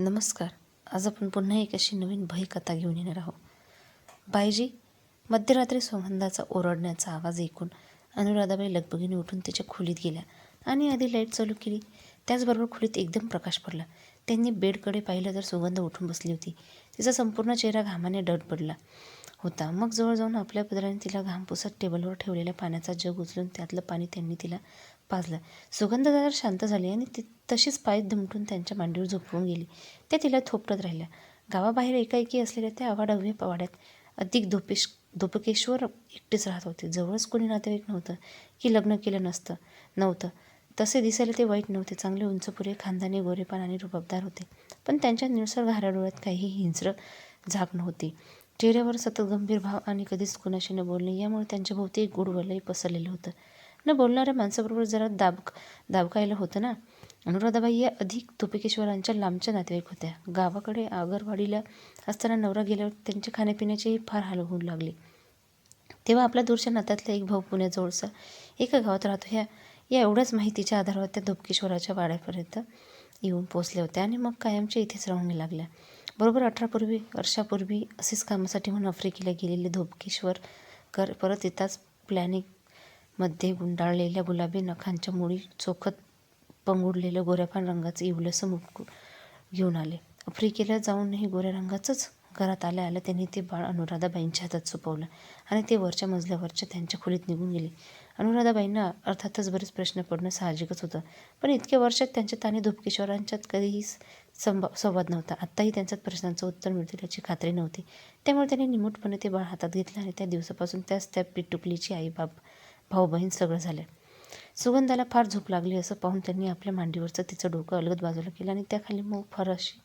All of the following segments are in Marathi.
नमस्कार. आज आपण पुन्हा एक अशी नवीन भयकथा घेऊन येणार आहोत. बाईजी मध्यरात्री सुगंधाचा ओरडण्याचा आवाज ऐकून अनुराधाबाई लगबगीने उठून त्याच्या खोलीत गेल्या आणि आधी लाइट चालू केली. त्याचबरोबर खोलीत एकदम प्रकाश पडला. त्यांनी बेडकडे पाहिलं तर सुगंध उठून बसली होती. तिचा संपूर्ण चेहरा घामाने डट पडला होता. मग जवळ जाऊन आपल्या पदराने तिला घाम पुसत टेबलवर ठेवलेल्या पाण्याचा जग उचलून त्यातलं पाणी त्यांनी तिला पाजलं. सुगंधदार शांत झाली आणि ती तशीच पाय धुमटून त्यांच्या मांडीवर झोपवून गेली. त्या तिला थोपटत राहिल्या. गावाबाहेर एकाएकी असलेल्या त्या अवाढव्य पवाड्यात अधिक धोपेश धोपकेश्वर एकटेच राहत होते. जवळच कोणी नातेवाईक नव्हतं की लग्न केलं नसतं नव्हतं. तसे दिसायला ते वाईट नव्हते. चांगले उंचपुरे खानदानी गोरेपान आणि रुबाबदार होते. पण त्यांच्या निळसर घाऱ्या डोळ्यात काही हिंस्र झाक नव्हती. चेहऱ्यावर सतत गंभीर भाव आणि कधीच कुणाशी न बोलणे यामुळे त्यांच्या भोवती एक गुडवलय पसरलेलं होतं. न बोलणाऱ्या माणसाबरोबर जरा दाबक दाबकायला होतं ना. अनुराधाबाई या अधिक धोपिकेश्वरांच्या लांबच्या नातेवाईक होत्या. गावाकडे आगरवाडीला असताना नवरा गेल्यावर त्यांच्या खाण्यापिण्याचेही फार हाल होऊ लागले. तेव्हा आपल्या दूरच्या नात्यातला एक भाऊ पुण्याजवळचा एका गावात राहतो. ह्या या एवढ्याच माहितीच्या आधारावर त्या धोपकेश्वराच्या वाड्यापर्यंत येऊन पोचल्या होत्या आणि मग कायमच्या इथेच राहून लागल्या. बरोबर अठरापूर्वी वर्षापूर्वी असेच कामासाठी म्हणून आफ्रिकेला गेलेले धोपकेश्वर कर परत येताच प्लॅनिंग मध्ये गुंडाळलेल्या गुलाबी नखांच्या मुळी चोखत पंगुडलेलं गोऱ्यापान रंगाचं इवलंसं मुक घेऊन आले. आफ्रिकेला जाऊनही गोऱ्या रंगाचंच घरात आल्या आल्या त्यांनी ते बाळ अनुराधाबाईंच्या हातात सोपवलं आणि ते वरच्या मजल्यावरच्या त्यांच्या खोलीत निघून गेले. अनुराधाबाईंना अर्थातच बरेच प्रश्न पडणं साहजिकच होतं. पण इतक्या वर्षात त्यांच्यात आणि धुपकेश्वरांच्यात कधीही संभा संवाद नव्हता. आत्ताही त्यांच्यात प्रश्नांचं उत्तर मिळतील याची खात्री नव्हती. त्यामुळे त्यांनी निमूटपणे ते बाळ हातात घेतलं आणि त्या दिवसापासून त्याच त्या पिटुकलीची आई बाप भाऊ बहीण सगळं झालं सुगंधाला फार झोप लागली असं पाहून त्यांनी आपल्या मांडीवरचं तिचं डोकं अलगद बाजूला केलं आणि त्याखाली मग फार अशी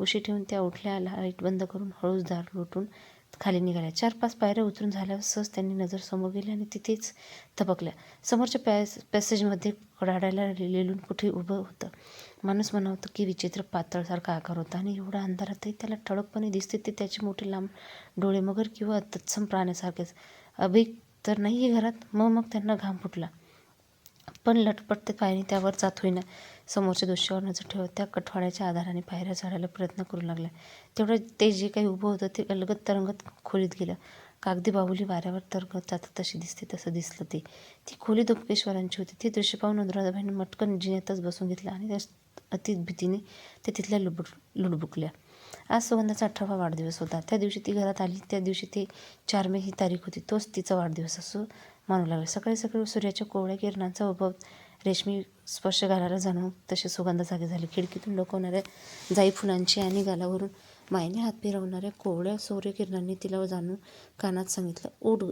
उशी ठेवून त्या उठल्या लाइट बंद करून हळूच दार लोटून खाली निघाल्या. चार पाच पायऱ्या उतरून झाल्यावर सहज त्यांनी नजर समोर गेली आणि तिथेच थपकल्या समोरच्या पॅस पॅसेजमध्ये रडायला लेलून कुठे उभं होतं? माणूस म्हणावतं की विचित्र पातळसारखा आकार होता आणि एवढा अंधारातही त्याला ठळकपणे दिसते ते त्याचे मोठे लांब डोळे मगर किंवा तत्सम प्राण्यासारखेच. अभिक तर नाही आहे घरात? मग मग त्यांना घाम फुटला. पण लटपट ते पायरी त्यावर जात होईना. समोरच्या दृश्यावर नजर ठेवत त्या कठवाड्याच्या आधाराने पायऱ्या चढायला प्रयत्न करू लागला. तेवढं ते जे काही उभं होतं ते अलगत तरंगत खोलीत गेलं. कागदी बाहुली वाऱ्यावर तरंगत जातात तशी दिसते तसं दिसलं ते. ती खोली धोपकेश्वरांची होती. ती दृश्य पाहून अनुराधाबाईंनी मटकन जिन्यातच बसून घेतलं आणि त्या अति भीतीने ते तिथल्या लुबुक लुडबुकल्या आज सुगंधाचा अठरावा वाढदिवस होता. त्या दिवशी ती घरात आली. त्या दिवशी ते चार मे ही तारीख होती. तोच तिचा वाढदिवस असू मानू लागला. सकाळी सकाळी सूर्याच्या कोवळ्या किरणांचा उभव रेशमी स्पर्श घालायला जाणून तसे सुगंध जागे झाले. खिडकीतून डोकवणाऱ्या जाई फुलांची आणि गालावरून मायने हात फिरवणाऱ्या कोवळ्या सूर्यकिरणांनी तिला जाणून कानात सांगितलं ओढ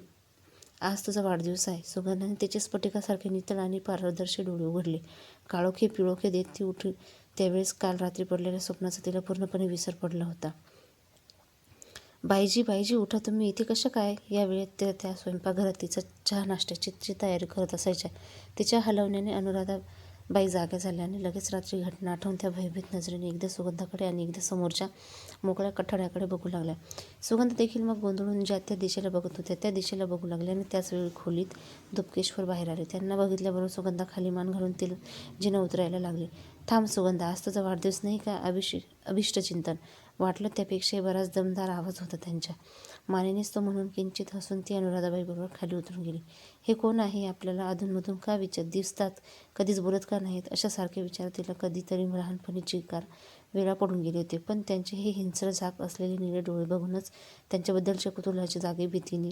आज तुझा वाढदिवस आहे. सुगंधाने तिचे स्फटिकासारखे नितळ आणि पारदर्शी डोळे उघडले. काळोखे पिळोखे देत ती उठली त्यावेळेस काल रात्री पडलेल्या स्वप्नाचा तिला पूर्णपणे विसर पडला होता. बाईजी बाईजी उठा तुम्ही. इथे कसं काय? या वेळेत त्या त्या स्वयंपाकघरात तिचा चहा नाश्त्याची ची तयारी करत असायच्या. तिच्या हलवण्याने अनुराधा बाई जाग्या झाल्या आणि लगेच रात्री घटना आठवून त्या भयभीत नजरेने एकदा सुगंधाकडे आणि एकदा समोरच्या मोकळ्या कठड्याकडे बघू लागल्या. सुगंध देखील मग गोंधळून ज्या त्या दिशेला बघत होत्या त्या दिशेला बघू लागल्या आणि त्याच वेळी खोलीत दुपकेश्वर बाहेर आले. त्यांना बघितल्याबरोबर सुगंधा खाली मान घालून तिला जिनं उतरायला लागली. थांब सुगंधा आज तुझा वाढदिवस नाही का अभिषे अभिष्ट चिंतन? वाटलं त्यापेक्षाही बराच दमदार आवाज होता त्यांच्या मानेनेच तो म्हणून किंचित हसून ती अनुराधाबाईबरोबर खाली उतरून गेली. हे कोण आहे? आपल्याला अधूनमधून का विचार? दिसतात. कधीच बोलत का नाहीत? अशासारखे विचार तिला कधीतरी लहानपणी चिकार वेळा पडून गेले होते. पण त्यांचे हे हिंसर झाक असलेले निळे डोळे बघूनच त्यांच्याबद्दलच्या कुतूहलाच्या जागे भीतीने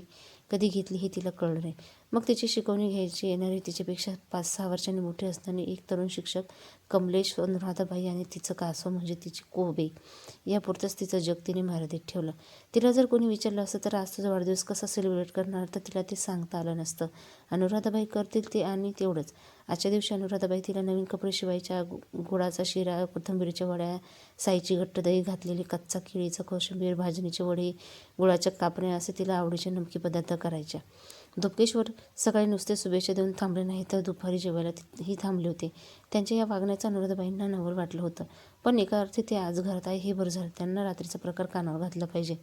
कधी घेतली हे तिला कळलं नाही. मग तिची शिकवणी घ्यायची येणारी तिच्यापेक्षा पाच सहा वर्षांनी मोठे असताना एक तरुण शिक्षक कमलेश अनुराधाबाई आणि तिचं कासव म्हणजे तिची कोबे यापुरतंच तिचं जग तिने मर्यादित ठेवलं. तिला जर कोणी विचारलं असतं तर आज तुझा वाढदिवस कसा सेलिब्रेट करणार? तर तिला ते सांगता आलं नसतं. अनुराधाबाई करतील ते आणि तेवढंच. आजच्या दिवशी अनुराधाबाई तिला नवीन कपडे शिवायच्या गु गुळाचा शिरा कोथंबीरच्या वड्या साईची घट्ट दही घातलेली कच्चा केळीचं कोशिंबीर भाजणीचे वडे गुळाच्या कापण्या असे तिला आवडीचे नमकी पदार्थ करायच्या. धुपकेश्वर सकाळी नुसते शुभेच्छा देऊन थांबले नाही तर दुपारी जेवायला ही थांबले होते. त्यांच्या या वागण्याचं अनुराधाबाईंना नवल वाटलं होतं. पण एका अर्थी ते आज घरात आहे हे बरं झालं. त्यांना रात्रीचा प्रकार कानावर घातला पाहिजे.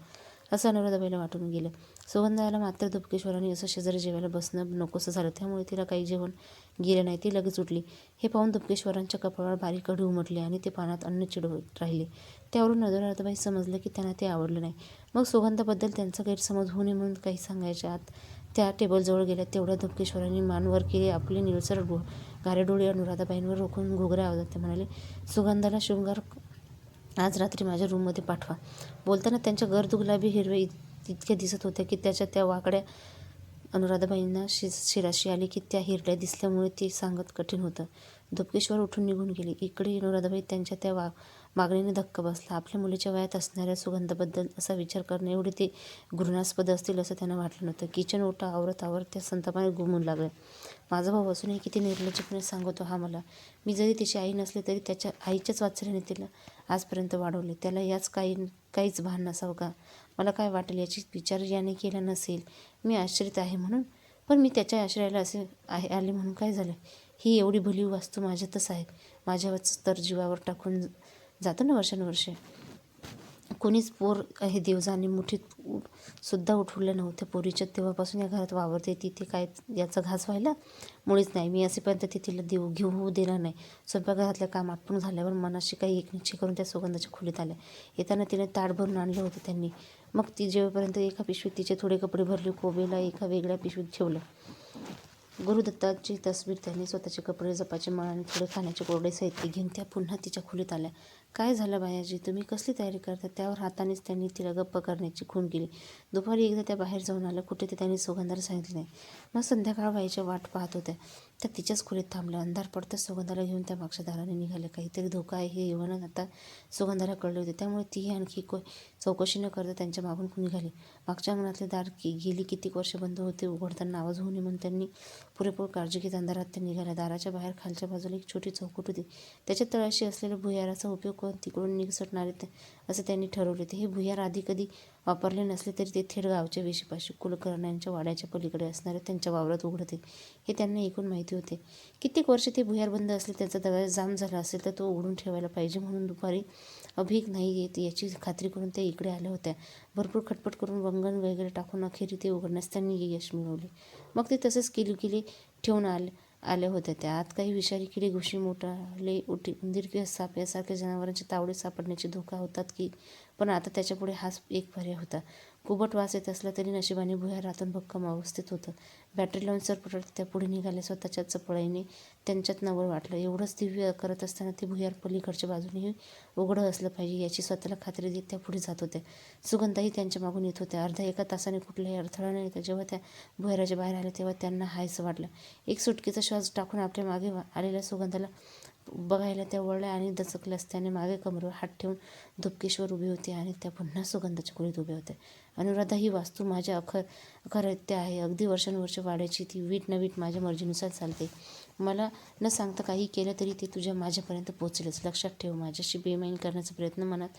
असं अनुराधाबाईला वाटून गेलं. सुगंधाला मात्र दुपकेश्वरांनी असं शेजारी जेवायला बसणं नकोसं झालं. त्यामुळे तिला काही जेवण गेलं नाही. ती लगेच उठली. हे पाहून दुबकेश्वरांच्या कपाळावर बारीक कडू उमटले आणि ते पानात अन्न चिडवत राहिले. त्यावरून अनुराधाबाई समजलं की त्यांना ते आवडलं नाही. मग सुगंधाबद्दल त्यांचा गैरसमज होऊ नये म्हणून काही सांगायच्या आत त्या टेबलजवळ गेल्या. तेवढ्या धुपकेश्वरांनी मान वर केली. आपली निळसर डो गारे डोळे अनुराधाबाईंवर रोखून घोगऱ्या आवाजात ते म्हणाले सुगंधाला शृंगार आज रात्री माझ्या रूममध्ये पाठवा. बोलताना त्यांच्या गर्द गुलाबी हिरवे इतक्या दिसत होत्या की त्याच्या त्या वाकड्या अनुराधाबाईंना शि शिराशी आली की त्या हिरड्या दिसल्यामुळे ते सांगत कठीण होतं. धुपकेश्वर उठून निघून गेले. इकडे अनुराधाबाई त्यांच्या त्या वा मागणीने धक्क बसला. आपल्या मुलीच्या वयात असणाऱ्या सुगंधाबद्दल असा विचार करणं एवढे ते घृणास्पद असतील असं त्यांना वाटलं नव्हतं. किचन ओटा आवरत आवरत त्या संतापाने गुमून लागल्या माझा भाऊ असूनही किती निर्लज्जपणे सांगतो हा मला. मी जरी तिची आई नसले तरी त्याच्या आईच्याच वात्सल्याने तिला आजपर्यंत वाढवले. त्याला याच काही काहीच भान नसावं का? मला काय वाटेल याची विचार याने केला नसेल. मी आश्रित आहे म्हणून. पण मी त्याच्या आश्रयाला असे आहे आले म्हणून काय झालं? ही एवढी भली वास्तू माझ्यातच आहे. माझ्यावरच तर जीवावर टाकून जातो ना वर्षानुवर्षे. कोणीच पोर हे देवजाने मुठीत सुद्धा उठवलं नव्हतं पोरीच्या तेव्हापासून या घरात वावरते तिथे काय याचा घास व्हायला मुळीच नाही. मी असेपर्यंत ते तिला देऊ घेऊ होऊ देणार नाही. स्वयंपाकघरातलं काम आटपून झाल्यावर मनाशी काही एक निश्चय करून त्या सुगंधाच्या खोलीत आल्या. येताना तिने ताट भरून आणलं होतं त्यांनी. मग ती जेव्हापर्यंत एका पिशवीत तिचे थोडे कपडे भरले कोबेला एका वेगळ्या पिशवीत ठेवलं. गुरुदत्ताची तस्वीर त्यांनी स्वतःचे कपडे जपाचे माळ आणि थोडे खाण्याचे कोरडे साहित्य घेऊन त्या पुन्हा तिच्या खोलीत आल्या. काय झालं बायाजी? तुम्ही कसली तयारी करता? त्यावर हातानेच त्यांनी तिला गप्प करण्याची खून केली. दुपारी एकदा त्या बाहेर जाऊन आल्या. कुठे ते त्यांनी सुगंधाला सांगितले नाही. मग संध्याकाळ व्हायच्या वाट पाहत होत्या. त्या तिच्याच खोलीत थांबल्या अंधार पडताच सुगंधाला घेऊन त्या मागच्या दाराने निघाल्या काहीतरी धोका आहे हे येऊन आता सुगंधाला कळले होते. त्यामुळे तीही आणखी को चौकशी न करता त्यांच्या मागून निघाली मागच्या अंगणातले दार की गेली कितीक वर्ष बंद होते उघडताना आवाज होऊ नये म्हणून त्यांनी पुरेपूर काळजी घेत अंधारात त्या निघाल्या. दाराच्या बाहेर खालच्या बाजूला एक छोटी चौकट होती. त्याच्या तळाशी असलेल्या भुयाराचा उपयोग करून तिकडून निसटणारे असं त्यांनी ठरवले ते हे भुयार आधी कधी वापरले नसले तरी ते थेट गावच्या वेशीपाशी कुलकर्ण्यांच्या वाड्याच्या पलीकडे असणाऱ्या त्यांच्या वावरात उघडते. हे त्यांना एकूण माहिती होते. कित्येक वर्ष ते भुयार बंद असले त्याचा दरवाजा जाम झाला असेल तर तो उघडून ठेवायला पाहिजे म्हणून दुपारी अभिक नाही येत. याची खात्री करून त्या इकडे आल्या होत्या. भरपूर खटपट करून वंगण वगैरे टाकून अखेरी ते उघडण्यास त्यांनी यश मिळवले. मग ते तसेच किली किली ठेवून आले. आल्या होत्या त्या काही विषारी किडे घुशी मोठाले उटी उंदीर किंवा साप यासारख्या जनावरांचे तावडे सापडण्याचे धोका होतात की पण आता त्याच्यापुढे हाच एक पर्याय होता. कुबट वास येत असला तरी नशिबाने भुयारातून भक्कम अवस्थेत होतं बॅटरी लावून सरपटत त्या पुढे निघाल्या स्वतःच्या चपळाईने. त्यांच्यात नवल वाटलं. एवढंच दिव्य करत असताना ते भुयार पलीकडच्या बाजूनेही उघडं असलं पाहिजे याची स्वतःला खात्री देत त्या पुढे जात होत्या. सुगंधाही त्यांच्या मागून येत होत्या. अर्धा एका तासाने कुठलाही अडथळा नाही येतं. जेव्हा त्या भुयाराच्या बाहेर आल्या तेव्हा त्यांना हायसं वाटलं. एक सुटकीचा श्वास टाकून आपल्या मागे आलेल्या सुगंधाला बघायला त्या वळल्या आणि दचकल्या त्याने मागे कमरेवर हात ठेवून धुपकेश्वर उभी होती आणि त्या पुन्हा सुगंधाच्या खोलीत उभ्या होत्या अनुराधा ही वास्तू माझ्या अखर अखरत्य आहे. अगदी वर्षानुवर्ष वाढायची ती वीट न वीट माझ्या मर्जीनुसार चालते. मला न सांगता काही केलं तरी ते तुझ्या माझ्यापर्यंत पोचेलच. लक्षात ठेव माझ्याशी बेमाईन करण्याचा प्रयत्न मनात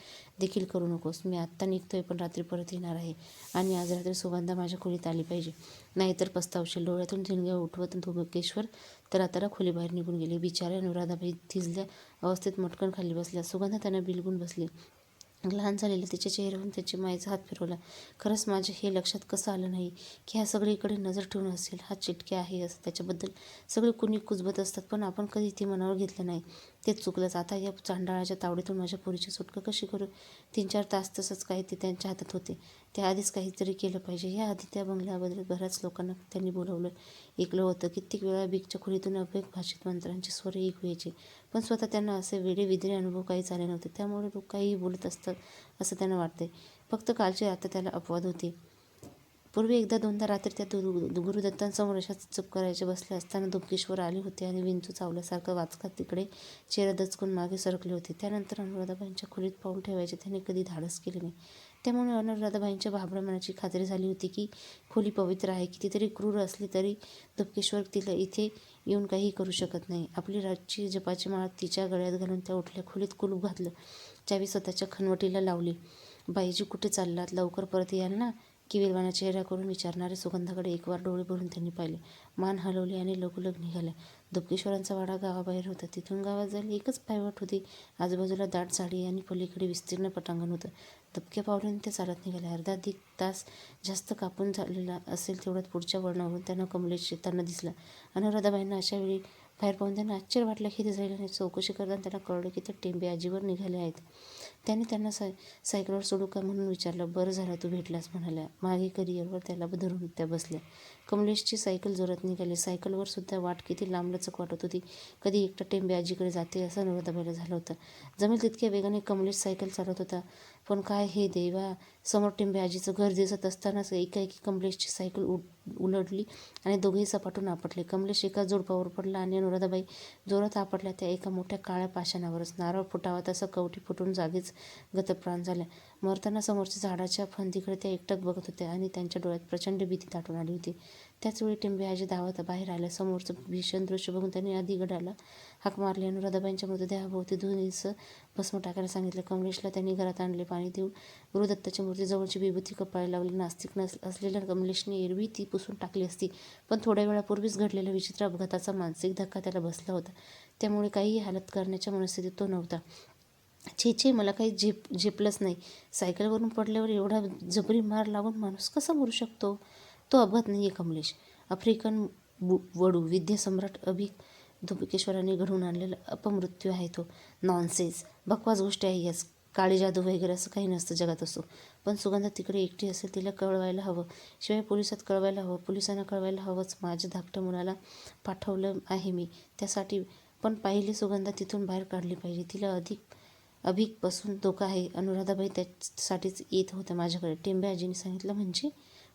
देखील करू नकोस. मी आत्ता निघतोय पण रात्री परत येणार आहे. आणि आज रात्री सुगंधा माझ्या खोलीत आली पाहिजे. नाहीतर पस्तावशील. डोळ्यातून ठिणग्या उठवत धुबकेश्वर तर आता खोलीबाहेर निघून गेले. बिचाऱ्या अनुराधाबाई थिजल्या अवस्थेत मटकन खाली बसल्या. सुगंधा त्यांना बिलगून बसली. लहान झालेल्या तिच्या चेहऱ्यावरून त्याची मायेचा हात फिरवला. खरंच माझ्या हे लक्षात कसं आलं नाही की हा सगळीकडे नजर ठेवून असेल हा चिटक्या आहे असं त्याच्याबद्दल सगळे कुणी कुजबत असतात पण आपण कधी ते मनावर घेतलं नाही. तेच चुकलंच आता या चांडाळाच्या तावडीतून माझ्या पुरीची सुटका कशी करू? तीन चार तास तसंच काही ते त्यांच्या हातात होते. त्या आधीच काहीतरी केलं पाहिजे. या आधी त्या बंगल्याबद्दल बऱ्याच लोकांना त्यांनी बोलावलं. ऐकलं होतं. कित्येक वेळा बिगच्या खोलीतून अभेक भाषेत मंत्रांचे स्वर ऐकू व्हायचे पण स्वतः त्यांना असे वेळे विद्रे अनुभव काही झाले नव्हते. त्यामुळे लोक काहीही बोलत असतात असं त्यांना वाटते फक्त कालची आता त्याला अपवाद होती. पूर्वी एकदा दोनदा रात्री त्या दुरु गुरुदत्तांसमोर अशाच चुप करायचे बसले असताना दुपकेश्वर आले होते आणि विंचू चावल्यासारखं वाचकात तिकडे चेहरा दचकून मागे सरकले होते. त्यानंतर अनुराधाबाईंच्या खोलीत पाऊल ठेवायचे. त्याने कधी धाडस केले नाही. त्यामुळे अनुराधाबाईंच्या भाबड्या मनाची खात्री झाली होती की खोली पवित्र आहे. कितीतरी क्रूर असली तरी दुपकेश्वर तिला इथे येऊन काही करू शकत नाही. आपली रातची जपाची माळ तिच्या गळ्यात घालून त्या उठल्या खोलीत कुलूप घातलं. चावी स्वतःच्या खनवटीला लावली. बाईजी कुठे चाललात? लवकर परत याल ना? की विल्वाना करून विचारणाऱ्या सुगंधाकडे एकवार डोळे भरून त्यांनी पाहिले. मान हलवली आणि लगोलग निघाल्या दुपकेश्वरांचा वाडा गावाबाहेर होता. तिथून गावात जायला एकच पायवाट होती. आजूबाजूला दाट झाडी आणि पलीकडे विस्तीर्ण पटांगण होतं. दबक्या पावलाने ते चालत निघाले अर्धा अधिक तास जास्त कापून झालेला असेल तेवढ्यात पुढच्या वळणावरून त्यांना कमलेश येताना दिसला. अनुराधाबाईंना अशा वेळी बाहेर पाहून त्यांना आश्चर्य वाटलं की ते आणि चौकशी करताना त्यांना कळलं की ते टेंबे आजीवर निघाले आहेत. त्याने त्यांना साय सायकलवर सोडू का म्हणून विचारलं. बरं झालं तू भेटलास म्हणाल्या. मागे करिअरवर त्याला धरून त्या बसल्या. कमलेशची सायकल जोरात निघाली. सायकलवर सुद्धा वाट किती लांबलचक वाटत होती. कधी एकटा टेंबे आजीकडे जाते असं अनुराधाबाईला झालं होतं. जमेल तितक्या वेगाने कमलेश सायकल चालवत होता. पण काय हे देवा? समोर टेंबे आजीचं घर दिसत असतानाच एकाएकी कमलेशची सायकल उ उलटली आणि दोघेही सपाटून आपटले. कमलेश एका जोडपावर पडला आणि अनुराधाबाई जोरात आपटल्या त्या एका मोठ्या काळ्या पाषाणावरच. नारळ फुटावा तसं कवटी फुटून जागीच गतप्राण झाल्या. मरताना समोरच्या झाडाच्या फांदीकडे त्या एकटक बघत होत्या आणि त्यांच्या डोळ्यात प्रचंड भीती दाटून आली होती. त्याचवेळी टिंबे आजी धावत बाहेर आल्या. समोरचं भीषण दृश्य बघून त्यांनी आधी गडाला हाक मारली आणि रदाबाईंच्या मृतदेहाभोवती धुनीचं भस्म टाकायला सांगितलं. कमलेशला त्यांनी घरात आणले पाणी देऊन गुरुदत्ताच्या मूर्तीजवळची विभूती कपाळी लावली. नास्तिक नस असलेल्या कमलेशने एरवी ती पुसून टाकली असती. पण थोड्या वेळापूर्वीच घडलेल्या विचित्र अपघाताचा मानसिक धक्का त्याला बसला होता. त्यामुळे काहीही हालत करण्याच्या मनस्थितीत तो नव्हता. छे छे मला काही झेप झेपलंच नाही. सायकलवरून पडल्यावर एवढा जबरी मार लागून माणूस कसा मरू शकतो? तो अपघात नाही आहे कमलेश. आफ्रिकन बु वडू विद्यासम्राट अभिक धुबकेश्वरांनी घडवून आणलेला अपमृत्यू आहे तो. नॉनसेन्स बकवास गोष्टी आहे याच काळी जादू वगैरे असं काही नसतं जगात असो. पण सुगंधा तिकडे एकटी असेल तिला कळवायला हवं. शिवाय पोलिसात कळवायला हवं. पोलिसांना कळवायला हवंच. माझ्या धाकट्या मुलाला पाठवलं आहे मी. त्यासाठी पण पाहिली सुगंधा तिथून बाहेर काढली पाहिजे. तिला अधिक अभिकपासून धोका आहे अनुराधाबाई त्यासाठीच येत होत्या माझ्याकडे. टेंबे आजीने सांगितलं म्हणजे?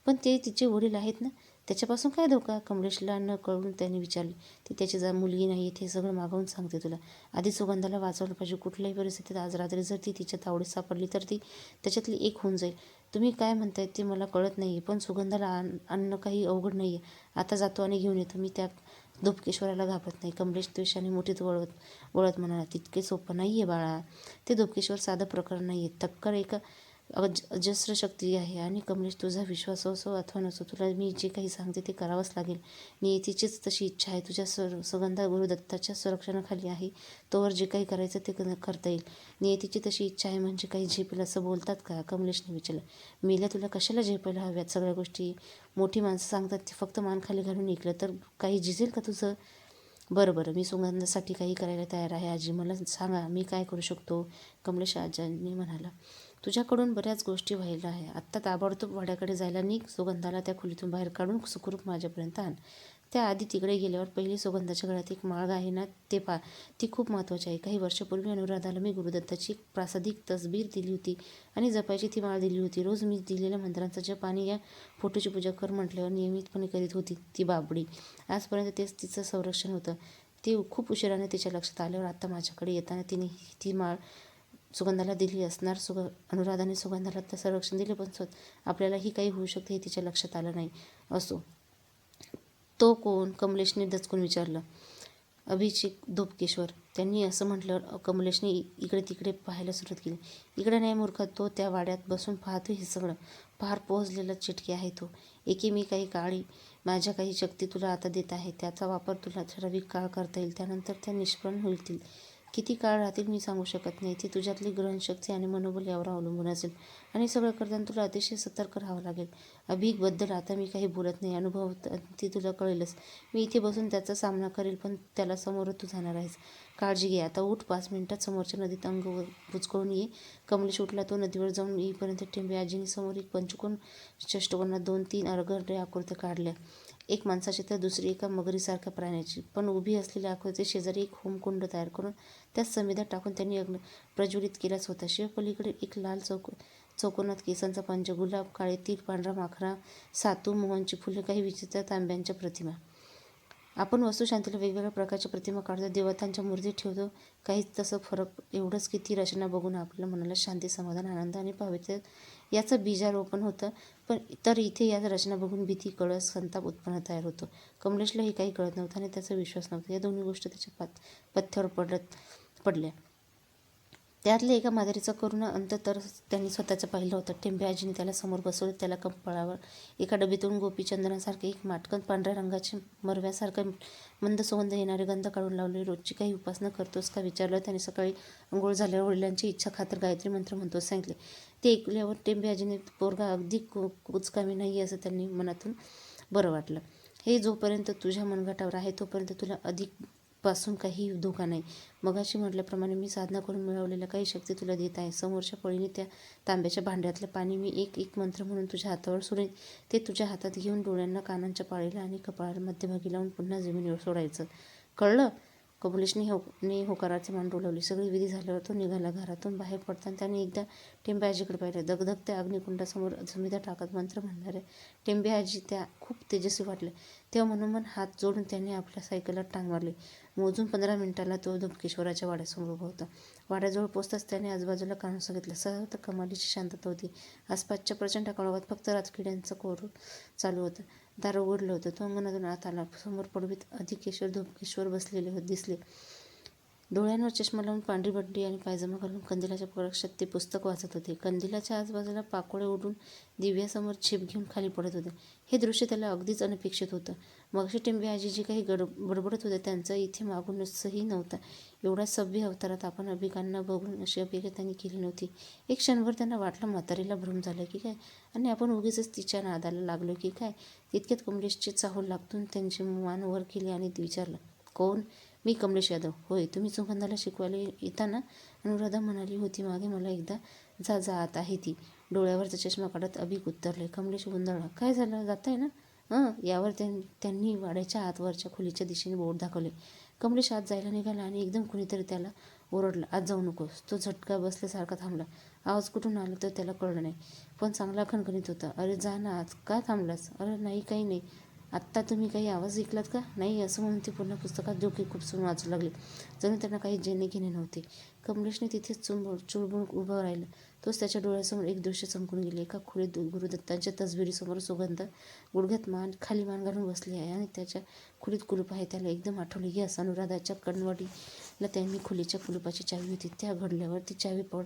पण ते तिचे वडील आहेत ना? त्याच्यापासून काय धोका? कमलेशला न कळून त्याने विचारले. ती त्याची जा मुलगी नाही हे सगळं मागवून सांगते तुला. आधी सुगंधाला वाचवलं पाहिजे. कुठल्याही परिस्थितीत आज रात्री जर ती तिच्या तावडीत सापडली तर ती त्याच्यातली एक होऊन जाईल. तुम्ही काय म्हणताय ते मला कळत नाही आहे पण सुगंधाला आण आणणं काही अवघड नाही आहे आता जातो आणि घेऊन येतो. मी त्या धुपकेश्वराला घाबरत नाही. कमलेश द्वेषाने मुठीत वळवत वळत म्हणाला तितके सोपं नाही आहे बाळा. ते धुपकेश्वर साधं प्रकरण नाही आहे तक्कर एका अज अजस्र शक्ती आहे आणि कमलेश तुझा विश्वास असो अथवा नसो तुला मी जे काही सांगते ते करावंच लागेल. नियतीचीच तशी इच्छा आहे. तुझ्या स्वर सुगंधा गुरुदत्ताच्या संरक्षणाखाली आहे. तोवर जे काही करायचं ते करता येईल. नियतीची तशी इच्छा आहे म्हणजे काही झेपेल असं बोलतात का? कमलेशने विचारलं. मेल्या तुला कशाला झेपायला हव्यात? सगळ्या गोष्टी मोठी माणसं सांगतात ते फक्त मान खाली घालून ऐकलं. तर काही झिजेल का तुझं? बरं बरं. मी सुगंधासाठी काही करायला तयार आहे आजी. मला सांगा मी काय करू शकतो? कमलेश आजांनी म्हणाला तुझ्याकडून बऱ्याच गोष्टी व्हायला आहे आत्ता ताबडतोब वाड्याकडे जायला निघ. सुगंधाला त्या खोलीतून बाहेर काढून सुखरूप माझ्यापर्यंत आण. त्याआधी तिकडे गेल्यावर पहिली सुगंधाच्या गळ्यात एक माळ आहे ना ते पा. ती खूप महत्त्वाची आहे. काही वर्षापूर्वी अनुराधाला मी गुरुदत्ताची एक प्रासादिक तसबीर दिली होती आणि जपायची ती माळ दिली होती. रोज मी दिलेल्या मंत्रांचा जप आणि या फोटोची पूजा कर म्हटल्यावर नियमितपणे करीत होती ती बाबडी. आजपर्यंत तेच तिचं संरक्षण होतं. ते खूप उशिराने तिच्या लक्षात आल्यावर आता माझ्याकडे येताना तिने ती माळ सुगंधाला दिली असणार. सुग अनुराधाने सुगंधाला तर संरक्षण दिले पण स्वत आपल्यालाही काही होऊ शकते हे तिच्या लक्षात आलं नाही. असो. तो कोण? कमलेशने दचकून विचारलं. अभिषेक धोपकेश्वर. त्यांनी असं म्हटल्यावर कमलेशने इकडे तिकडे पाहायला सुरुवात केली. इकडे नाही मूर्ख तो त्या वाड्यात बसून पाहतो हे सगळं. फार पोहोचलेला चिटके आहे तो. एके मी काही काळी माझ्या काही शक्ती तुला आता देत आहे. त्याचा वापर तुला ठराविक काळ करता येईल. त्यानंतर त्या निष्प्रण होतील. किती काळ राहतील मी सांगू शकत नाही. ती तुझ्यातली ग्रहणशक्ती आणि मनोबल यावर अवलंबून असेल. आणि सगळं करताना तुला अतिशय सतर्क राहावं लागेल. अभिकबद्दल आता मी काही बोलत नाही. अनुभव ते तुला कळेलच. मी इथे बसून त्याचा सामना करेल पण त्याला समोर तू जाणार आहेस. काळजी घे. आता उठ पाच मिनिटात समोरच्या नदीत अंग बुचकळून ये. कमलेश उठला. तो नदीवर जाऊन येईपर्यंत ठेंबे आजीने समोर एक पंचकोन षष्टकोनात दोन तीन अर्घ आकृत्या काढल्या. एक माणसाची तर दुसरी एका मगरीसारख्या प्राण्याची. पण उभी असलेल्या आकृती शेजारी एक होमकुंड तयार करून त्यात समिधा टाकून त्यांनी अग्न प्रज्वलित केलाच होता. शिवपलीकडे एक लाल चौक चौकोनात केसांचा पंच गुलाब काळे तीळ पांढरा माखरा सातू मोहनची फुले काही विचित्र तांब्यांच्या प्रतिमा. आपण वस्तुशांतीला वेगवेगळ्या प्रकारच्या प्रतिमा काढतो देवतांच्या मूर्ती ठेवतो. काहीच तसं फरक एवढंच की ती रचना बघून आपल्या मनाला शांती समाधान आनंद आणि पावित्र्य याचं बीजारोपण होतं. पण तर इथे या रचना बघून भीती कळस संताप उत्पन्न तयार होतो. कमलेशलाही काही कळत नव्हतं आणि त्याचा विश्वास नव्हता. या दोन्ही गोष्टी त्याच्या पात पथ्यावर पडत पडल्या. त्यातल्या एका म्हातारीचा करुण अंत तर त्यांनी स्वतःचं पाहिलं होतं. टेंबे आजीने त्याला समोर बसवलं. त्याला कंपाळावर एका डबीतून गोपीचंदनासारखे एक माटकन पांढऱ्या रंगाचे मरव्यासारखं मंद सुगंध येणारे गंध काढून लावले. रोजची काही उपासना करतोस का विचारलं. त्याने सकाळी अंघोळ झाल्यावर वडिलांची इच्छा खातर गायत्री मंत्र म्हणतो सांगितले. ते ऐकल्यावर टेंबे आजीने पोरगा अगदी कु कुचकामी नाही असं त्यांनी मनातून बरं वाटलं. हे जोपर्यंत तुझ्या मनगटावर आहे तोपर्यंत तुला अधिक पासून काही धोका नाही. मगाशी म्हटल्याप्रमाणे मी साधना करून मिळवलेल्या काही शक्ती तुला देत आहे. समोरच्या पळीने त्या तांब्याच्या भांड्यातलं पाणी मी एक एक मंत्र म्हणून तुझ्या हातावर सोडेन. ते तुझ्या हातात घेऊन डोळ्यांना कानांच्या पाळीला आणि कपाळाला मध्यभागी लावून पुन्हा जमिनीवर सोडायचं. कळलं? कबुलेशने हो ने होकाराचे मान डोलावली सगळी विधी झाल्यावर तो निघाला घरातून बाहेर पडताना त्याने एकदा टेंब्याजीकडे आजीकडे दगदग त्या अग्निकुंडासमोर जमिदा टाकत मंत्र म्हणणारे टेंबे आजी त्या खूप तेजस्वी वाटले तेव्हा मनोमन हात जोडून त्याने आपल्या सायकलला टांग मारली. मोजून पंधरा मिनिटाला तो धुपकेश्वराच्या वाड्यासमोर उभा होता. वाड्याजवळ पोचताच त्याने आजूबाजूला कारण सांगितलं सहज कमालीची शांतता होती. आसपासच्या प्रचंड काळोखात फक्त राजकिड्यांचं कोर चालू होतं. दार उघडलं होतं. तो अंगणातून आत आला. समोर पडवीत अधिकेश्वर धुपकेश्वर बसलेले दिसले. डोळ्यांवर चष्मा लावून पांढरी बड्डी आणि पायजमा घालून कंदिलाच्या प्रकाशात ते पुस्तक वाचत होते. कंदिलाच्या आजूबाजूला पाकोळे उडून दिव्यासमोर छिप घेऊन खाली पडत होते. हे दृश्य त्याला अगदीच अनपेक्षित होतं. मगशी टेंबे आजी जी काही गड बडबडत होते त्यांचा इथे मागूनचही नव्हता. एवढा सभ्य अवतारात आपण अभिकांना बघून अशी अपेक्षा त्यांनी केली नव्हती. एक क्षणभर त्यांना वाटलं म्हातारीला भ्रम झालं की काय? आणि आपण उगीच तिच्या नादाला लागलो की काय? तितक्यात कमलेशची चाहूल लागतून त्यांची मान वर केली आणि विचारलं कोण? मी कमलेश यादव. होय तुम्ही सुगंधाला शिकवायला येता ना अनुराधा म्हणाली होती मागे मला एकदा जा जा आत आहे ती. डोळ्यावरचा चष्मा काढत अभिक उत्तरले कमलेश गोंधळला. काय झालं? जाताय ना? हं यावर त्यां त्यांनी वाड्याच्या आतवरच्या खोलीच्या दिशेने बोट दाखवले. कमलेश आत जायला निघाला आणि एकदम कुणीतरी त्याला ओरडला आत जाऊ नकोस तो झटका बसल्यासारखा थांबला. आवाज कुठून आला तर त्याला कळलं नाही. पण चांगला खणखणीत होता. अरे जा ना आज का थांबलास? अरे नाही काही नाही. आत्ता तुम्ही काही आवाज ऐकलात का? नाही असं म्हणून ती पुन्हा पुस्तकात डोके खूपसून वाचू लागले. जणू त्यांना काही जेणे घेणे नव्हते. कमलेशने तिथेच चुंबळ चुळबुळ उभं राहिलं. तोच त्याच्या डोळ्यासमोर एक दृश्य चमकून गेले. एका खोलीत गुरुदत्तांच्या तसबिरीसमोर सुगंध गुडघ्यात मान खाली मान घालून बसली आहे आणि त्याच्या खोलीत कुलूप आहे. त्याला एकदम आठवले की असं अनुराधाच्या कणवाडीला त्यांनी खोलीच्या कुलुपाची चावी होती. त्या घडल्यावर ती चावी पड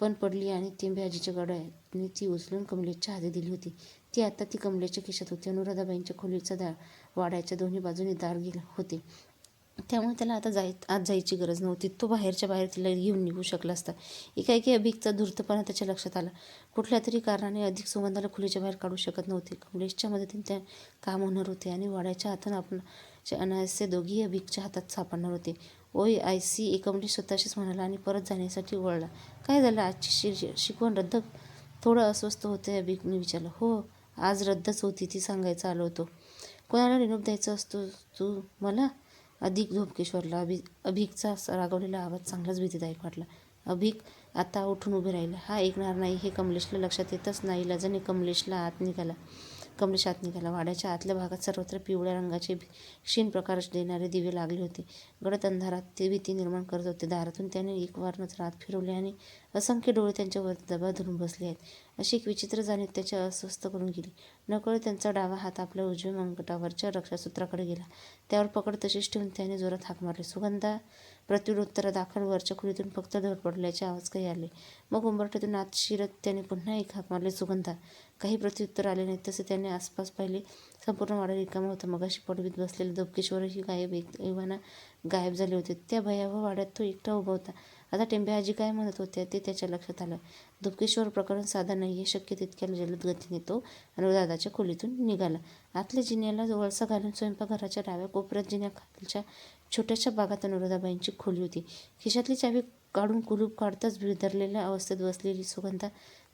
पण पडली आणि तेंबे आजीच्या गड्याने ती उचलून कमलेशच्या हाती दिली होती. ती आता ती कमलेच्या खिशात होती. अनुराधाबाईंच्या खोलीचा दार वाड्याच्या दोन्ही बाजूने दार गेले होते. त्यामुळे त्याला आता जाय आत जायची गरज नव्हती. तो बाहेरच्या बाहेर तिला घेऊन निघू शकला असता. एकाएकी अभिकचा धूर्तपणा त्याच्या लक्षात आला. कुठल्या तरी कारणाने अधिक सुगंधाला खुलीच्या बाहेर काढू शकत नव्हते. कमलेशच्या मदतीने त्या काम होणार होते आणि वाड्याच्या हातून आपण अनायसे दोघीही अभिकच्या हातात सापडणार होते. ओय आय सी ए कमलेश स्वतःशीच म्हणाला आणि परत जाण्यासाठी वळला. काय झालं? आजची शि शिकवण रद्द? थोडं अस्वस्थ होते अभिकने विचारलं. हो आज रद्दच होती ती सांगायचं आलो होतो. कोणाला निरोप द्यायचा असतो? तू मला? अधिक झोपकेश्वरला. अभि अभिकचा रागवलेला आवाज चांगलाच भीतीदायक वाटला. अभिक आता उठून उभे राहिले. हा ऐकणार नाही. हे कमलेशला लक्षात येतच नाही. लजाने कमलेशला आत निघाला. कमलेश आत निघाला. वाड्याच्या आतल्या भागात सर्वत्र पिवळ्या रंगाचे क्षीण प्रकाश देणारे दिवे लागले होते. गडद अंधारात ते भीती निर्माण करत होते. दारातून त्याने एक वार नजर आत फिरवले आणि असंख्य डोळे त्यांच्यावर दबा धरून बसले आहेत. अशी एक विचित्र जाणीव त्याच्या अस्वस्थ करून गेली. नकळत त्यांचा डावा हात आपल्या उजव्या मंगटावरच्या रक्षासूत्राकडे गेला. त्यावर पकड तशीच ठेवून त्याने जोरात हाक मारले. सुगंधा प्रत्युत्तरादाखल वरच्या खोलीतून फक्त धड पडल्याचे आवाज काही आले. मग उंबरठ्यातून आत शिरत त्याने पुन्हा एक हाक मारले सुगंधा. काही प्रत्युत्तर आले नाही तसे त्याने आसपास पाहिले. संपूर्ण वाडा रिकामा होता. मगाशी पडवीत बसलेले दबकेश्वरही गायब एक एव्हाना गायब झाले होते. त्या भयावह वाड्यात तो एकटा उभा होता. आता टेंबे आजी काय म्हणत होत्या ते त्याच्या लक्षात आलं. दुपकेश्वर प्रकरण साधा नाही हे शक्य तितक्या जलद गतीने तो दादाच्या खोलीतून निघाला. आतल्या जिन्याला वळसा घालून स्वयंपाकघराच्या डाव्या कोपऱ्यात जिन्याखालच्या छोट्याशा बागात अनुराधाबाईंची खोली होती. खिशातली चावी काढून कुलूप काढताच भिदरलेल्या अवस्थेत बसलेली सुगंधा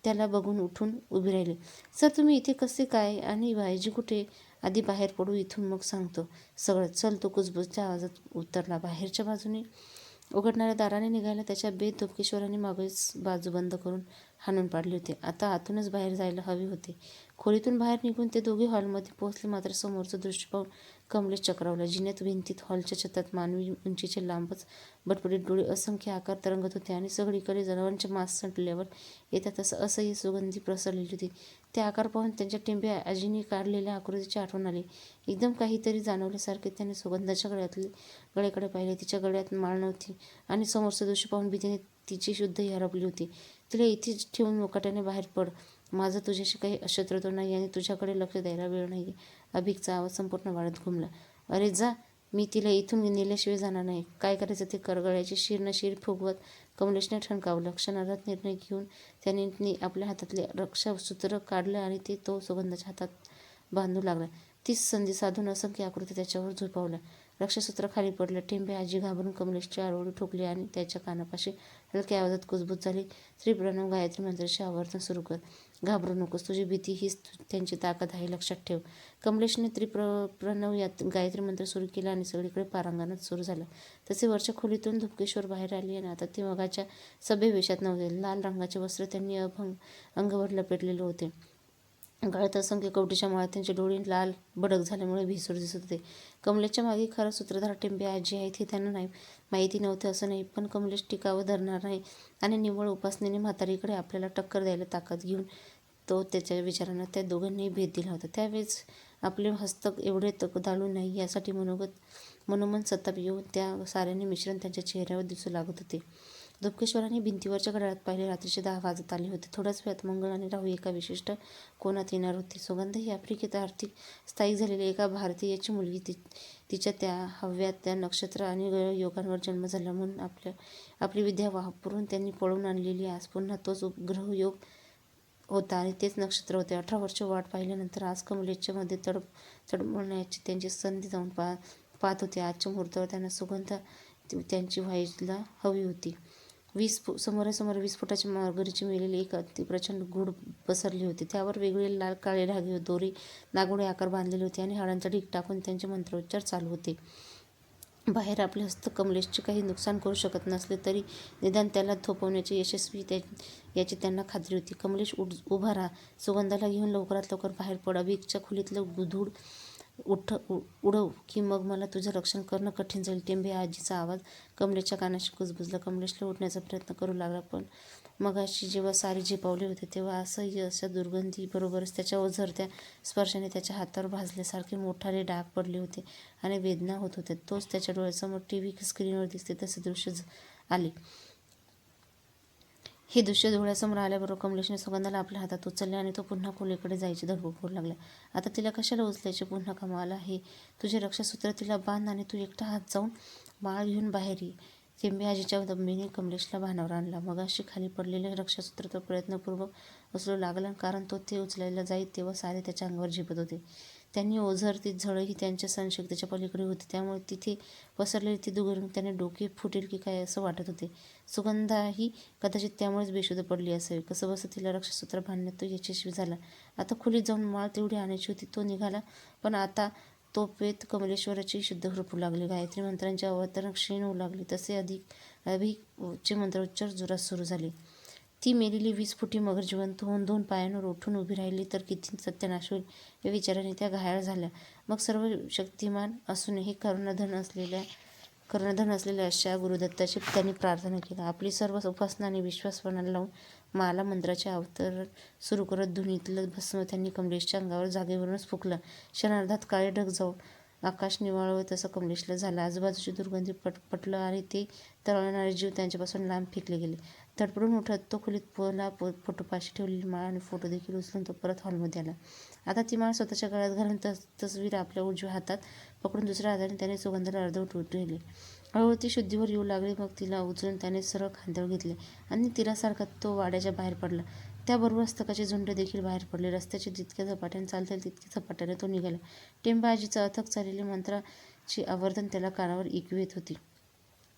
त्याला बघून उठून उभी राहिली. सर तुम्ही इथे कसे काय आणि भाईजी कुठे? आधी बाहेर पडू इथून मग सांगतो. सगळं चल तो कुजबुजच्या आवाजात उतरला. बाहेरच्या बाजूने उघडणाऱ्या दाराने निघायला त्याच्या बेत धोपकेश्वराने मागेच बाजू बंद करून हाणून पाडली होती. आता आतूनच बाहेर जायला हवे होते. खोलीतून बाहेर निघून ते दोघे हॉलमध्ये पोहोचले मात्र समोरचं दृश्य पाहून कमलेश चक्रावला जिन्यात भिंतीत हॉलच्या छतात मानवी उंचीचे लांबच बटबटीत डोळे असंख्य आकार तरंगत होते आणि सगळीकडे जनावरांचे मांस संटल्यावर येतात तसं असह्य सुगंधी प्रसरलेली होती. ते आकार पाहून त्यांच्या टिंब्या आजीने काढलेल्या आकृतीची आठवण आली. एकदम काहीतरी जाणवल्यासारखे त्याने सुगंधाच्या गळ्यातले गळ्याकडे पाहिले. तिच्या गळ्यात माळ नव्हती आणि समोरचं दोषी पाहून भीतीने तिची शुद्धही हरपली होती. तिला इथेच ठेवून मुकाट्याने बाहेर पड. माझं तुझ्याशी काही अशत्रुत्व नाही आणि तुझ्याकडे लक्ष द्यायला वेळ नाही अभिकचा आवाज संपूर्ण वाढत घुमला. अरे जा मी तिला इथून नेल्याशिवाय जाणार नाही. काय करायचं ते करगळ्याची शिर न शिर फुगवत कमलेशने ठणकावलं. क्षणार्धात निर्णय घेऊन त्याने आपल्या हातातले रक्षासूत्र काढलं आणि ते तो सुगंधाच्या हातात बांधू लागला. तीच संधी साधून असंख्य आकृती त्याच्यावर झोपावल्या रक्षासूत्र खाली पडलं. टेंबे आजी घाबरून कमलेशची आरोळी ठोकली आणि त्याच्या कानापाशी हलक्या आवाजात कुजबूज झाली. श्री प्रणव गायत्री मंत्राचे आवर्तन सुरू कर. घाबरू नकोस तुझी भीती हीच त्यांची ताकद आहे लक्षात ठेव. कमलेशने त्रिप्र प्रणव यात गायत्री मंत्र सुरू केला आणि सगळीकडे पारांगणात सुरू झालं. तसे वरच्या खोलीतून धुपकेश्वर बाहेर आली आणि आता ती मगाच्या सभेवेशात वेशात नव्हते. लाल रंगाचे वस्त्र त्यांनी अभंग अंगभर लपेटलेले होते. गळ्यात असंख्य कवटीच्या माळा त्यांचे डोळे लाल बडक झाल्यामुळे भिसूर दिसत होते. कमलेशच्या मागे खरं सूत्रधार टेंबे आजी आहेत हे त्यांना नाही माहिती नव्हते असं नाही पण कमलेश टिकावं धरणार नाही आणि निव्वळ उपासनेने म्हातारीकडे आपल्याला टक्कर द्यायला ताकद घेऊन तो त्याच्या विचारांना त्या दोघांनीही भेद दिला होता. त्यावेळेस आपले हस्तक एवढे तक दालू नाही यासाठी मनोगत मनोमन सताप येऊन त्या साऱ्याने मिश्रण त्यांच्या चेहऱ्यावर दिसू लागत होते. धुपकेश्वरांनी भिंतीवरच्या घड्याळात पाहिले रात्रीचे दहा वाजत आले होते. थोड्याच वेळात मंगळ आणि राहू एका विशिष्ट कोणात येणार होते. सुगंध ही आफ्रिकेत आर्थिक स्थायिक झालेली एका भारतीयाची मुलगी ती तिच्या त्या हव्यात त्या नक्षत्र आणि योगांवर जन्म झाला म्हणून आपल्या आपली विद्या वापरून त्यांनी पळवून आणलेली आज पुन्हा तोच ग्रहयोग होता आणि तेच नक्षत्र होते. अठरा वर्ष वाट पाहिल्यानंतर आज कमलेच्या मध्ये तड तडमळण्याची त्यांची संधी जाऊन पा पाहत होते. आजच्या मुहूर्तावर त्यांना सुगंध त्यांची व्हायला हवी होती. वीस फु समोरासमोर वीस फुटाची मार्गरीची मेलेली एक अति प्रचंड गुढ पसरली होती. त्यावर वेगवेगळे लाल काळे धागे दोरी नागोडे आकार बांधलेले होते आणि हाडांचा ढीक टाकून त्यांचे मंत्रोच्चार चालू होते. बाहेर आपले हस्त कमलेशचे काही नुकसान करू शकत नसले तरी निदान त्याला थोपवण्याचे यशस्वी त्या याची त्यांना खात्री होती. कमलेश उठ उभा राहा. सुगंधाला घेऊन लवकरात लवकर बाहेर पडा. अभिकच्या खोलीतलं गुधूड उठ उ- उडव की मग मला तुझं रक्षण करणं कठीण जाईल. टेंबे आजीचा आवाज. कमलेशच्या कानाशी कुजबुजला. कमलेशला उठण्याचा प्रयत्न करू लागला पण मगाशी जेव्हा सारी झेपावले होते तेव्हा असह्य अशा दुर्गंधीबरोबरच त्याच्या ओझरत्या स्पर्शाने त्याच्या हातावर भाजल्यासारखे मोठाले डाग पडले होते आणि वेदना होत होत्या. तोच त्याच्या डोळ्यासमोर टी व्ही स्क्रीनवर दिसते तसे दृश्य आले. हे दृश्य डोळ्यासमोर आल्याबरोबर कमलेशने सुगंधाला आपल्या हातात उचलले आणि तो पुन्हा खोलीकडे जायची धडपड करू लागला. आता तिला कशाला उचलायचे? पुन्हा कमाला हे तुझे रक्षासूत्र तिला बांध आणि तू एकटा हात जाऊन माळ घेऊन बाहेर ये. चेंबे आजीच्या दंबीने कमलेशला भानावर आणला. मगाशी खाली पडलेले रक्षासूत्र तो प्रयत्नपूर्वक उचलू लागला. कारण तो ते उचलायला जाईल तेव्हा सारे त्याच्या अंगावर झेपत होते. त्यांनी ओझर ती झळही त्यांच्या सहनशक्तीच्या पलीकडे होती. त्यामुळे तिथे पसरलेली ती दुर्गंधी त्याने डोके फुटेल की काय असं वाटत होते. सुगंधाही कदाचित त्यामुळेच बेशुद्ध पडली असावी. कसं बसं तिला रक्षसूत्र बांधण्यात तो यशस्वी झाला. आता खोलीत जाऊन माळ तेवढी आणायची होती तो निघाला. पण आता तो पेत कमलेश्वराची शुद्ध हुरपू लागली. गायत्री मंत्रांचे अवतरण क्षीण होऊ लागले. तसे अधिक अधिकचे मंत्रोच्चार जोरात सुरू झाले. ती मेलेली वीस फुटी मगर जिवंत होऊन दोन पायांवर उठून उभी राहिली तर किती सत्यानाश होईल? या विचाराने त्या घायाळ झाल्या. मग सर्व शक्तिमान असूनही करुणाधन असलेल्या कर्णधन असलेल्या अशा गुरुदत्ताची त्यांनी प्रार्थना केली. आपली सर्व उपासना आणि विश्वास पणाला लावून माला मंत्राचे अवतरण सुरू करत धुनीतलं भस्म त्यांनी कमलेशच्या अंगावर जागेवरूनच फुकलं. क्षणार्धात काळे ढग जाऊन आकाश निवाळवं तसं कमलेशला झालं. आजूबाजूची दुर्गंधी पट पटलं आणि ते तळणारे जीव त्यांच्यापासून लांब फेकले गेले. तडपडून उठत तो खोलीत पोला पो फोटोपाशी ठेवलेली माळ आणि फोटो देखील उचलून तो परत हॉलमध्ये आला. आता ती माळ स्वतःच्या गळ्यात घालून तस तस्वीर आपल्या उजव्या हातात पकडून दुसऱ्या हाताने त्याने सुगंधाला अर्धवट उठवले हळूहळू ती शुद्धीवर येऊ लागली मग तिला उचलून त्याने सरळ खांद्यावर घेतले आणि तिरासारखा तो वाड्याच्या बाहेर पडला. त्याबरोबर हस्तकाचे झुंड देखील बाहेर पडले. रस्त्याचे जितक्या झपाट्याने चालतील तितक्या झपाट्याने तो निघाला. टेंबाजीचं अथक चाललेली मंत्राची आवर्तन त्याला कानावर ऐकू होती.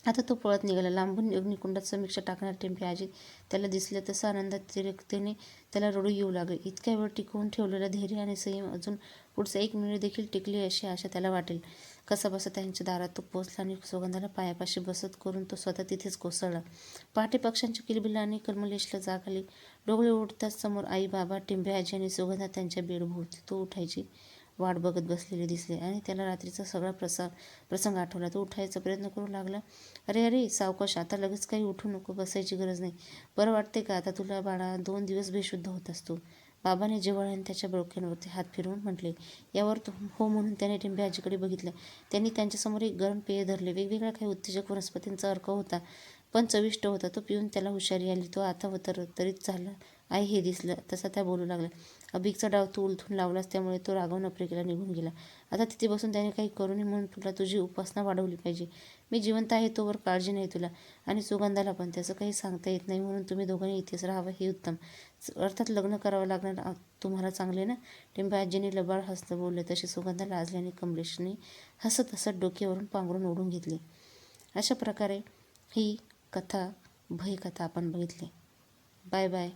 आता तो पळत निघाला. लांबून अग्निकुंडात समीक्षा टाकणार टेम्पे आजी. त्याला दिसले तसं आनंदात तिरकतेने त्याला रडू येऊ लागले. इतक्या वेळ टिकवून ठेवलेला धैर्य आणि संयम अजून पुढचा एक मिनिट देखील टिकली अशी आशा त्याला वाटेल. कसा बसा त्यांच्या दारात तो पोचला आणि सुगंधाला पायापाशी बसत करून तो स्वतः तिथेच कोसळला. पहाटे पक्ष्यांच्या किलबिलाने कमलेशला जाग आली. डोळे उठताच समोर आई बाबा टिंबे आजी आणि सुगंधा त्यांच्या बेडभोवती तो उठायची. वाट बघत बसलेले दिसले आणि त्याला रात्रीचा सगळा प्रसा प्रसंग आठवला. तो उठायचा प्रयत्न करू लागला. अरे अरे सावकाश आता लगेच काही उठू नको बसायची गरज नाही. बरं वाटते का? आता तुला बाळा दोन दिवस बेशुद्ध होत असतो. बाबाने जेवळ्याने त्याच्या डोक्यांवरती हात फिरवून म्हटले यावर तो हो म्हणून त्याने टिंबे आजीकडे बघितलं त्यांनी त्यांच्यासमोर एक गरम पेय धरले. वेगवेगळ्या काही उत्तेजक वनस्पतींचा अर्क होता पण चविष्ट होता. तो पिऊन त्याला हुशारी आली. तो आता तर तरीच झाला आई हे दिसलं तसा त्या बोलू लागला अभिकचा डाव तू उलथून लावलास त्यामुळे तो राघवन आफ्रिकेला निघून गेला. आता तिथे बसून त्याने काही करू नये म्हणून तुला तुझी उपासना वाढवली पाहिजे. मी जिवंत आहे तोवर काळजी नाही तुला आणि सुगंधाला पण. त्याचं काही सांगता येत नाही म्हणून तुम्ही दोघांनी इथेच राहावं हे उत्तम. अर्थात लग्न करावं लागणार तुम्हाला चांगले ना? टिंबाजीने लबाड हसत बोलले. तशी सुगंधा लाजल्याने कमलेशने हसत हसत डोक्यावरून पांघरून ओढून घेतली. अशा प्रकारे ही कथा भयकथा आपण बघितली. Bye bye.